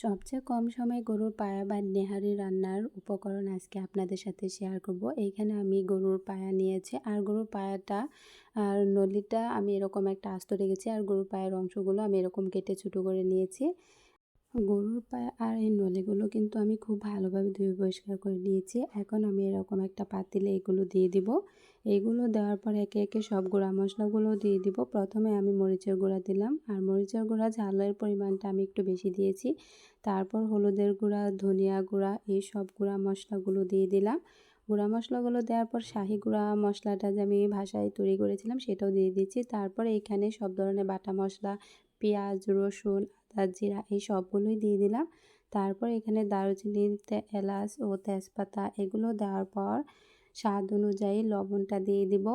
সবচেয়ে কম সময়ে গরুর পায়া বা নেহারি রান্নার উপকরণ আজকে আপনাদের সাথে শেয়ার করব। এইখানে আমি গরুর পায়া নিয়েছি আর গরুর পায়াটা, আর নলিটা আমি এরকম একটা আস্ত রেখেছি আর গরুর পায়ের অংশগুলো আমি এরকম কেটে ছোটো করে নিয়েছি। গরুর পায়া আর এই নলিগুলো কিন্তু আমি খুব ভালোভাবে ধুয়ে পরিষ্কার করে নিয়েছি। এখন আমি এরকম একটা পাতিলে এগুলো দিয়ে দিব। এগুলো দেওয়ার পর একে একে সব গুঁড়া মশলাগুলো দিয়ে দিব। প্রথমে আমি মরিচের গুঁড়া দিলাম। আর মরিচের গুঁড়া ঝালের পরিমাণটা আমি একটু বেশি দিয়েছি। তারপর হলুদের গুঁড়া, ধনিয়া গুঁড়া, এই সব গুঁড়া মশলাগুলো দিয়ে দিলাম। গুঁড়া মশলাগুলো দেওয়ার পর শাহি গুঁড়া মশলাটা যে আমি ভাষায় তৈরি করেছিলাম সেটাও দিয়ে দিচ্ছি। তারপর এখানে সব ধরনের বাটা মশলা পেঁয়াজ, রসুন, আদা, জিরা এই সবগুলোই দিয়ে দিলাম। তারপর এখানে দারুচিনি এলাচ ও তেজপাতা এগুলো দেওয়ার পর স্বাদ অনুযায়ী লবণটা দিয়ে দিব।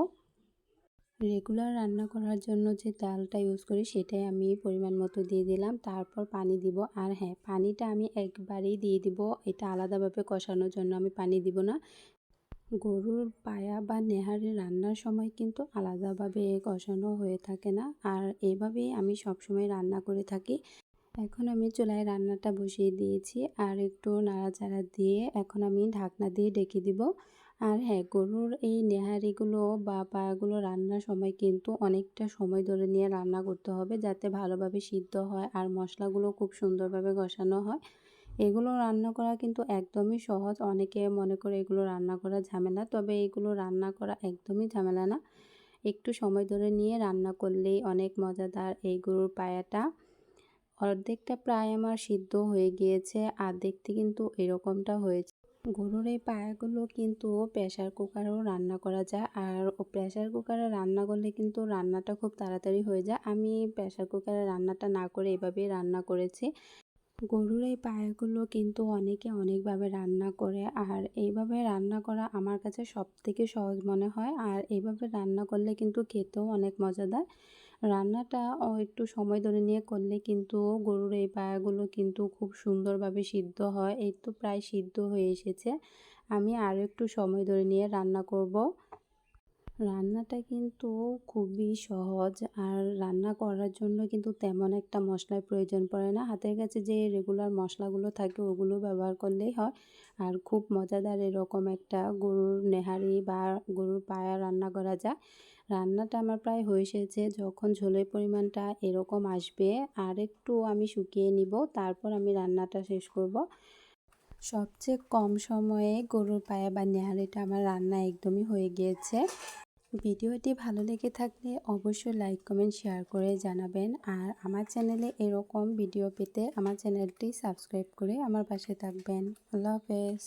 রেগুলার রান্না করার জন্য যে তেলটা ইউজ করি সেটাই আমি পরিমাণ মতো দিয়ে দিলাম। তারপর পানি দিব আর হ্যাঁ পানিটা আমি একবারেই দিয়ে দিব। এটা আলাদাভাবে কষানোর জন্য আমি পানি দিব না। গরুর পায়া বা নেহারি রান্নার সময় কিন্তু আলাদাভাবে কষানো হয়ে থাকে না। আর এভাবেই আমি সবসময় রান্না করে থাকি। এখন আমি চুলায় রান্নাটা বসিয়ে দিয়েছি আর একটু নাড়াচাড়া দিয়ে এখন আমি ঢাকনা দিয়ে ডেকে দিব। আর হ্যাঁ গরুর এই নেহারিগুলো বা পায়াগুলো রান্নার সময় কিন্তু অনেকটা সময় ধরে নিয়ে রান্না করতে হবে যাতে ভালোভাবে সিদ্ধ হয় আর মশলাগুলো খুব সুন্দরভাবে কষানো হয়। এগুলো রান্না করা কিন্তু একদমই সহজ। অনেকে মনে করে এগুলো রান্না করা ঝামেলা, তবে এগুলো রান্না করা একদমই ঝামেলা না। একটু সময় ধরে নিয়ে রান্না করলেই অনেক মজাদার এই গরুর পায়াটা। অর্ধেকটা প্রায় আমার সিদ্ধ হয়ে গিয়েছে দেখতে কিন্তু এরকমটা হয়েছে। গরুর এই পায়াগুলো কিন্তু প্রেশার কুকারেও রান্না করা যায়, আর প্রেশার কুকারে রান্না করলে কিন্তু রান্নাটা খুব তাড়াতাড়ি হয়ে যায়। আমি প্রেশার কুকারে রান্নাটা না করে এভাবেই রান্না করেছি। গরুর এই পায়াগুলো কিন্তু অনেকে অনেকভাবে রান্না করে। আর এইভাবে রান্না করা আমার কাছে সব থেকে সহজ মনে হয়। আর এইভাবে রান্না করলে কিন্তু খেতেও অনেক মজাদার। রান্নাটা একটু সময় ধরে নিয়ে করলে কিন্তু গরুর এই পায়াগুলো কিন্তু খুব সুন্দরভাবে সিদ্ধ হয়। এই তো প্রায় সিদ্ধ হয়ে এসেছে। আমি আরও একটু সময় ধরে নিয়ে রান্না করব। রান্নাটা কিন্তু খুবই সহজ। আর রান্না করার জন্য কিন্তু তেমন একটা মশলার প্রয়োজন পড়ে না। হাতের কাছে যে রেগুলার মশলাগুলো থাকে, ওগুলো ব্যবহার করলেই হয়। আর খুব মজাদার এরকম একটা গরুর নেহারি বা গরুর পায়া রান্না করা যায়। রান্নাটা আমার প্রায় হয়ে এসেছে। যখন ঝোলের পরিমাণটা এরকম আসবে, আর একটু আমি শুকিয়ে নিব, তারপর আমি রান্নাটা শেষ করব। সবচেয়ে কম সময়ে গরুর পায়া বা নেহারিটা আমার রান্না একদমই হয়ে গিয়েছে। ভিডিওটি ভালো লেগে থাকলে অবশ্যই লাইক, কমেন্ট, শেয়ার করে জানাবেন। আর আমার চ্যানেলে এরকম ভিডিও পেতে আমার চ্যানেলটি সাবস্ক্রাইব করে আমার পাশে থাকবেন। আল্লাহ হাফেজ।